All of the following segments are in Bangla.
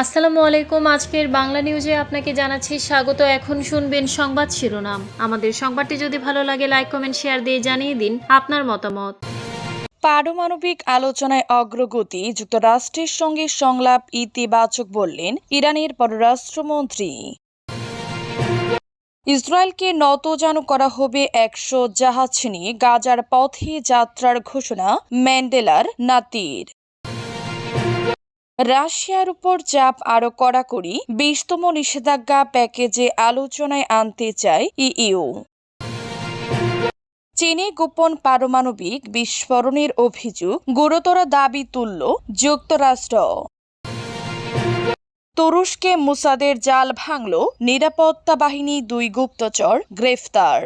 আসসালামু আলাইকুম। আজকের বাংলা নিউজে আপনাকে জানাচ্ছি স্বাগত। এখন শুনবেন সংবাদ শিরোনাম। আমাদের সংবাদটি যদি ভালো লাগে, লাইক, কমেন্ট, শেয়ার দিয়ে জানিয়ে দিন আপনার মতামত। পারমাণবিক আলোচনায় অগ্রগতি, যুক্তরাষ্ট্রের সঙ্গে সংলাপ ইতিবাচক বললেন ইরানের পররাষ্ট্রমন্ত্রী। ইসরায়েলকে নতজানু করা হবে একশো জাহাজ নিয়ে গাজার পথে যাত্রার ঘোষণা, ম্যান্ডেলার নাতির। রাশিয়ার উপর চাপ আরও কড়াকড়ি, বিশতম নিষেধাজ্ঞা প্যাকেজে আলোচনায় আনতে চায় ইইউ। চীনে গোপন পারমাণবিক বিস্ফোরণের অভিযোগ গুরুতর দাবি তুলল যুক্তরাষ্ট্র। তুরস্কে মুসাদের জাল ভাঙল নিরাপত্তা বাহিনী দুই গুপ্তচর গ্রেফতার।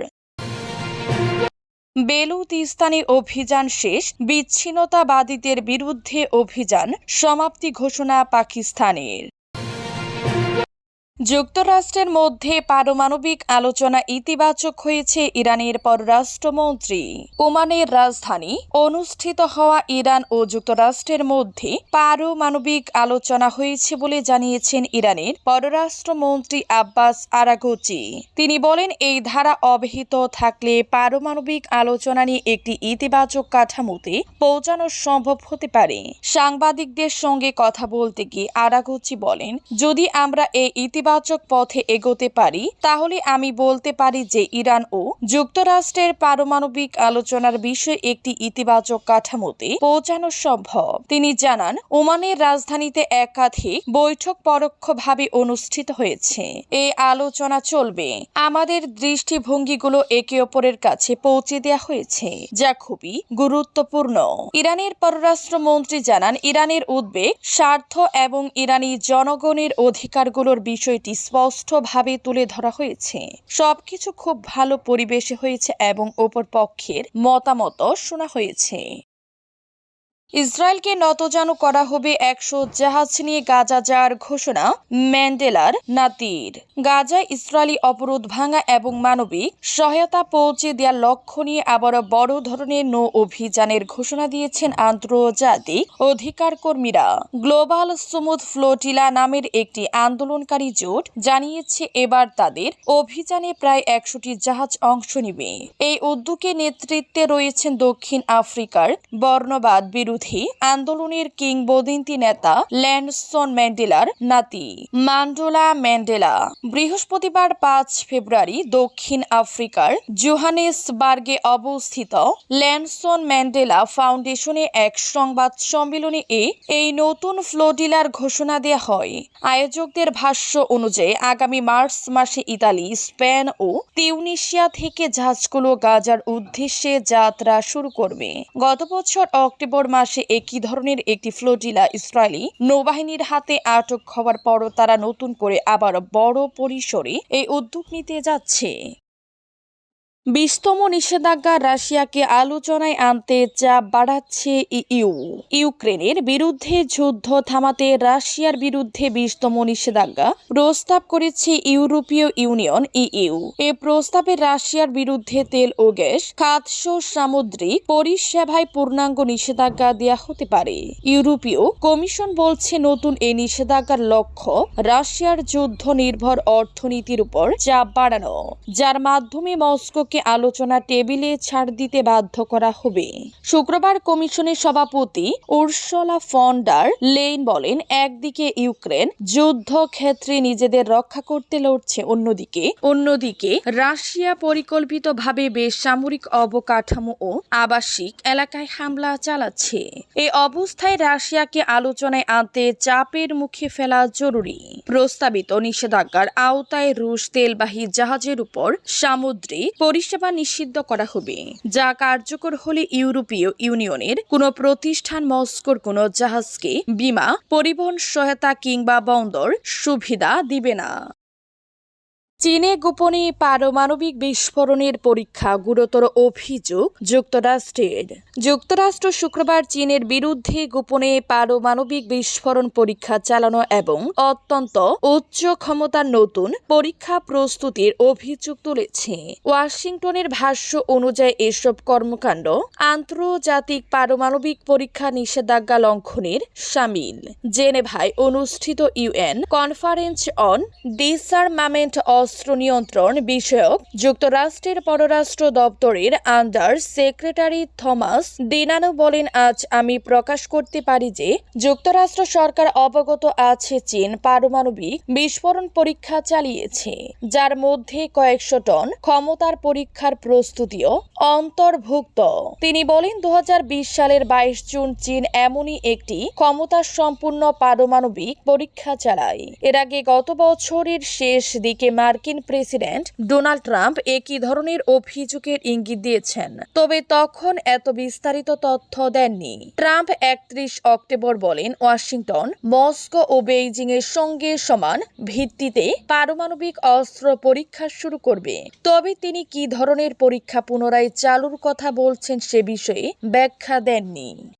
বেলুতিস্তানে অভিযান শেষ বিচ্ছিন্নতাবাদীদের বিরুদ্ধে অভিযান সমাপ্তি ঘোষণা পাকিস্তানের। যুক্তরাষ্ট্রের মধ্যে পারমাণবিক আলোচনা ইতিবাচক হয়েছে ইরানের পররাষ্ট্রমন্ত্রী। ওমানের রাজধানী অনুষ্ঠিত হওয়া ইরান ও যুক্তরাষ্ট্রের মধ্যে পারমাণবিক আলোচনা হয়েছে বলে জানিয়েছেন ইরানের পররাষ্ট্রমন্ত্রী আব্বাস আরাগোচি। তিনি বলেন, এই ধারা অবহিত থাকলে পারমাণবিক আলোচনা নিয়ে একটি ইতিবাচক কাঠামোতে পৌঁছানো সম্ভব হতে পারে। সাংবাদিকদের সঙ্গে কথা বলতে গিয়ে আরাগোচি বলেন, যদি আমরা এই ইতিবাচক পথে এগোতে পারি, তাহলে আমি বলতে পারি যে ইরান ও যুক্তরাষ্ট্রের পারমাণবিক আলোচনার বিষয়ে একটি ইতিবাচক কাঠামোতে পৌঁছানো সম্ভব। তিনি জানান, ওমানের রাজধানীতে একাধিক বৈঠক পরোক্ষভাবে অনুষ্ঠিত হয়েছে। এই আলোচনা চলবে। আমাদের দৃষ্টিভঙ্গিগুলো একে অপরের কাছে পৌঁছে দেওয়া হয়েছে, যা খুবই গুরুত্বপূর্ণ। ইরানের পররাষ্ট্রমন্ত্রী জানান, ইরানের উদ্বেগ, স্বার্থ এবং ইরানি জনগণের অধিকারগুলোর বিষয়টি স্পষ্টভাবে তুলে ধরা হয়েছে। সবকিছু খুব ভালো পরিবেশে হয়েছে এবং ওপর পক্ষের মতামত শোনা হয়েছে। ইসরায়েলকে নতজানু করা হবে একশো জাহাজ নিয়ে গাজা যাওয়ার ঘোষণা ম্যান্ডেলার নাতির। গাজায় ইসরায়েলি অবরোধ ভাঙা এবং মানবিক সহায়তা পৌঁছে দেওয়ার লক্ষ্য নিয়ে আবারও বড় ধরনের নৌ অভিযানের ঘোষণা দিয়েছেন আন্তর্জাতিক অধিকার কর্মীরা গ্লোবাল সুমুদ ফ্লোটিলা নামের একটি আন্দোলনকারী জোট জানিয়েছে এবার তাদের অভিযানে প্রায় একশোটি জাহাজ অংশ নেবে। এই উদ্যোগে নেতৃত্বে রয়েছেন দক্ষিণ আফ্রিকার বর্ণবাদ বিরোধী আন্দোলনের কিংবদন্তি নেতা ল্যান্ডসন ম্যান্ডেলার নাতি মান্ডোলা ম্যান্ডেলা। বৃহস্পতিবার পাঁচ ফেব্রুয়ারি দক্ষিণ আফ্রিকার জোহানেসবার্গে অবস্থিত ল্যান্ডসন ম্যান্ডেলা ফাউন্ডেশনে এক সংবাদ সম্মেলনে এ, এই নতুন ফ্লোডিলার ঘোষণা দেওয়া হয়। আয়োজকদের ভাষ্য অনুযায়ী, আগামী মার্চ মাসে ইতালি, স্পেন ও তিউনিশিয়া থেকে জাহাজগুলো গাজার উদ্দেশ্যে যাত্রা শুরু করবে। গত বছর অক্টোবর মাসে একই ধরনের একটি ফ্লোটিলা ইসরায়েলি। নৌবাহিনীর হাতে আটক হওয়ার পরও তারা নতুন করে আবার বড় পরিসরে এই উদ্যোগ নিতে যাচ্ছে। বিশতম নিষেধাজ্ঞা রাশিয়াকে আলোচনায় আনতে চাপ বাড়াচ্ছে ইইউ। ইউক্রেনের বিরুদ্ধে যুদ্ধ থামাতে রাশিয়ার বিরুদ্ধে বিশতম নিষেধাজ্ঞা প্রস্তাব করেছে ইউরোপীয় ইউনিয়ন ইইউ। এ প্রস্তাবে রাশিয়ার বিরুদ্ধে তেল ও গ্যাস, খাদ্য, সামুদ্রিক পরিষেবায় পূর্ণাঙ্গ নিষেধাজ্ঞা দেওয়া হতে পারে। ইউরোপীয় কমিশন বলছে নতুন এই নিষেধাজ্ঞার লক্ষ্য রাশিয়ার যুদ্ধ নির্ভর অর্থনীতির উপর চাপ বাড়ানো, যার মাধ্যমে মস্কোকে আলোচনা টেবিলে ছাড় দিতে বাধ্য করা হবে। শুক্রবার কমিশনের সভাপতি উর্সলা ফন্ডার লেইন বলেন, একদিকে ইউক্রেন যুদ্ধক্ষেত্রে নিজেদের রক্ষা করতে লড়ছে, অন্যদিকে অন্যদিকে রাশিয়া পরিকল্পিতভাবে বেসামরিক অবকাঠামো ও আবাসিক এলাকায় হামলা চালাচ্ছে। এই অবস্থায় রাশিয়াকে আলোচনায় আনতে চাপের মুখে ফেলা জরুরি। প্রস্তাবিত নিষেধাজ্ঞার আওতায় রুশ তেলবাহী জাহাজের উপর সামুদ্রিক পরিষেবা নিষিদ্ধ করা হবে, যা কার্যকর হলে ইউরোপীয় ইউনিয়নের কোন প্রতিষ্ঠান, মস্কোর কোন জাহাজকে বিমা, পরিবহন সহায়তা কিংবা বন্দর সুবিধা দিবে না। চীনে গোপনে পারমাণবিক বিস্ফোরণের পরীক্ষা, গুরুতর অভিযোগ যুক্তরাষ্ট্রের। যুক্তরাষ্ট্র শুক্রবার চীনের বিরুদ্ধে গোপনে পারমাণবিক বিস্ফোরণ পরীক্ষা চালানো এবং অত্যন্ত উচ্চ ক্ষমতার নতুন পরীক্ষা প্রস্তুতির অভিযোগ তুলেছে। ওয়াশিংটনের ভাষ্য অনুযায়ী এসব কর্মকাণ্ড আন্তর্জাতিক পারমাণবিক পরীক্ষা নিষেধাজ্ঞা লঙ্ঘনের সামিল। জেনেভায় অনুষ্ঠিত ইউএন কনফারেন্স অন ডিসআরমামেন্ট অস্ত্র নিয়ন্ত্রণ বিষয়ক যুক্তরাষ্ট্রের পররাষ্ট্র দপ্তরের আন্ডার সেক্রেটারি থমাস ডিনানো বলেন, আজ আমি প্রকাশ করতে পারি যে যুক্তরাষ্ট্র সরকার অবগত আছে চীন পারমাণবিক বিস্ফোরণ পরীক্ষা চালিয়েছে, যার মধ্যে কয়েকশো টন ক্ষমতার পরীক্ষার প্রস্তুতিও অন্তর্ভুক্ত। তিনি বলেন দু হাজার বিশ সালের বাইশ জুন চীন এমনই একটি ক্ষমতা সম্পূর্ণ পারমাণবিক পরীক্ষা চালায়। এর আগে গত বছরের শেষ দিকে মার্কিন প্রেসিডেন্ট ডোনাল্ড ট্রাম্প একই ধরনের অভিযোগের ইঙ্গিত দিয়েছেন। তবে তখন এত বিস্তারিত তথ্য দেননি। ট্রাম্প একত্রিশ অক্টোবর বলেন, ওয়াশিংটন, মস্কো ও বেইজিং এর সঙ্গে সমান ভিত্তিতে পারমাণবিক অস্ত্র পরীক্ষা শুরু করবে। তবে তিনি কি ধরনের পরীক্ষা পুনরায় চালুর কথা বলছেন সে বিষয়ে ব্যাখ্যা দেননি।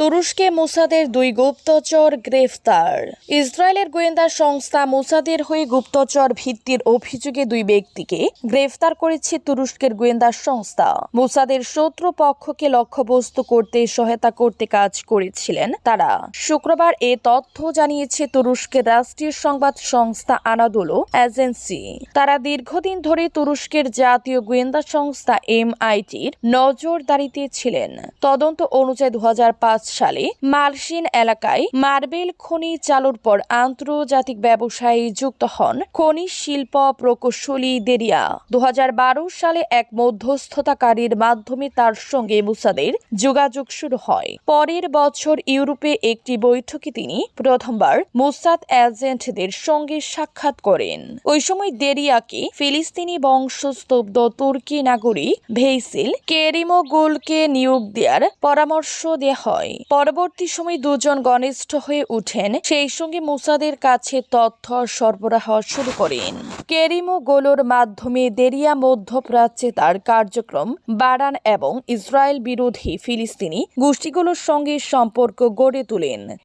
তুরস্কে মোসাদের দুই গুপ্তচর গ্রেফতার। ইসরায়েলের গোয়েন্দা সংস্থা মোসাদের হয়ে গুপ্তচর ভিত্তির অভিযোগে দুই ব্যক্তিকে গ্রেফতার করেছে তুরস্কের গোয়েন্দা সংস্থা। মোসাদের শত্রু পক্ষকে লক্ষ্যবস্তু করতে সহায়তা করতে কাজ করেছিলেন তারা। শুক্রবার এ তথ্য জানিয়েছে তুরস্কের রাষ্ট্রীয় সংবাদ সংস্থা আনাদোলো এজেন্সি। তারা দীর্ঘদিন ধরে তুরস্কের জাতীয় গোয়েন্দা সংস্থা এমআইটির নজরদারিতে ছিলেন। তদন্ত অনুযায়ী দু হাজার পাঁচ সালে মালসিন এলাকায় মার্বেল খনি চালুর পর আন্তর্জাতিক ব্যবসায়ী যুক্ত হন খনি শিল্প প্রকৌশলী দেরিয়া। দু হাজার বারো সালে এক মধ্যস্থতাকারীর মাধ্যমে তার সঙ্গে মুসাদের যোগাযোগ শুরু হয়। পরের বছর ইউরোপে একটি বৈঠকে তিনি প্রথমবার মুসাদ এজেন্টদের সঙ্গে সাক্ষাৎ করেন। ওই সময় দেরিয়াকে ফিলিস্তিনি বংশস্তব্ধ তুর্কি নাগরিক ভেইসিল কেরিমোগুলকে নিয়োগ দেওয়ার পরামর্শ দেওয়া হয়। পরবর্তী সময় দুজন ঘনিষ্ঠ হয়ে উঠেন। সেই সঙ্গে মুসাদের কাছে তথ্য সরবরাহ শুরু করেন। কেরিমো গোলোর মাধ্যমে দেরিয়া মধ্যপ্রাচ্যে তার কার্যক্রম বাড়ান এবং ইসরায়েল বিরোধী ফিলিস্তিনি গোষ্ঠীগুলোর সঙ্গে সম্পর্ক গড়ে তোলেন।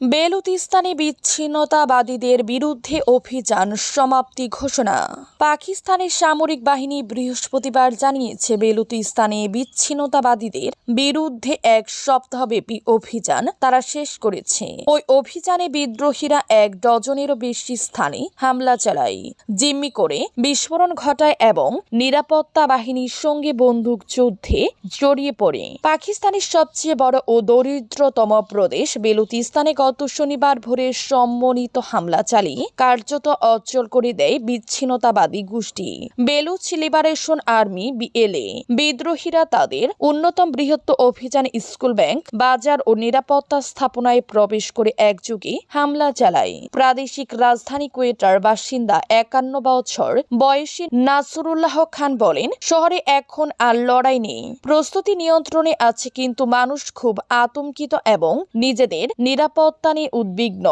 বেলুতিস্তানে বিচ্ছিন্নতাবাদীদের বিরুদ্ধে অভিযান সমাপ্তি ঘোষণা। পাকিস্তানের সামরিক বাহিনী বৃহস্পতিবার জানিয়েছে বেলুতিস্তানে বিচ্ছিন্নতাবাদীদের বিরুদ্ধে এক সপ্তাহব্যাপী অভিযান তারা শেষ করেছে। ওই অভিযানে বিদ্রোহীরা এক ডজনেরও বেশি স্থানে হামলা চালায়। জিম্মি করে বিস্ফোরণ ঘটায় এবং নিরাপত্তা বাহিনীর সঙ্গে বন্দুক যুদ্ধে জড়িয়ে পড়ে। পাকিস্তানের সবচেয়ে বড় ও দরিদ্রতম প্রদেশ বেলুতিস্তানে গত শনিবার ভোরে সম্মনিত হামলা চালিয়ে কার্যত অচল করে দেয় বিচ্ছিন্নতাবাদী গোষ্ঠী। বেলুচ লিবারেশন আর্মি, বিএলএ, বিদ্রোহীরা তাদের অন্যতম বৃহত্তম অভিযান স্কুল ব্যাংক, বাজার ও নিরাপত্তা স্থাপনায় প্রবেশ করে একযোগে হামলা চালায়। প্রাদেশিক রাজধানী কুয়েটার বাসিন্দা একান্ন বছর বয়সী নাসরুল্লাহ খান বলেন, শহরে এখন আর লড়াই নেই। প্রস্তুতি নিয়ন্ত্রণে আছে কিন্তু মানুষ খুব আতঙ্কিত এবং নিজেদের নিরাপত্তা নিয়ে উদ্বিগ্ন।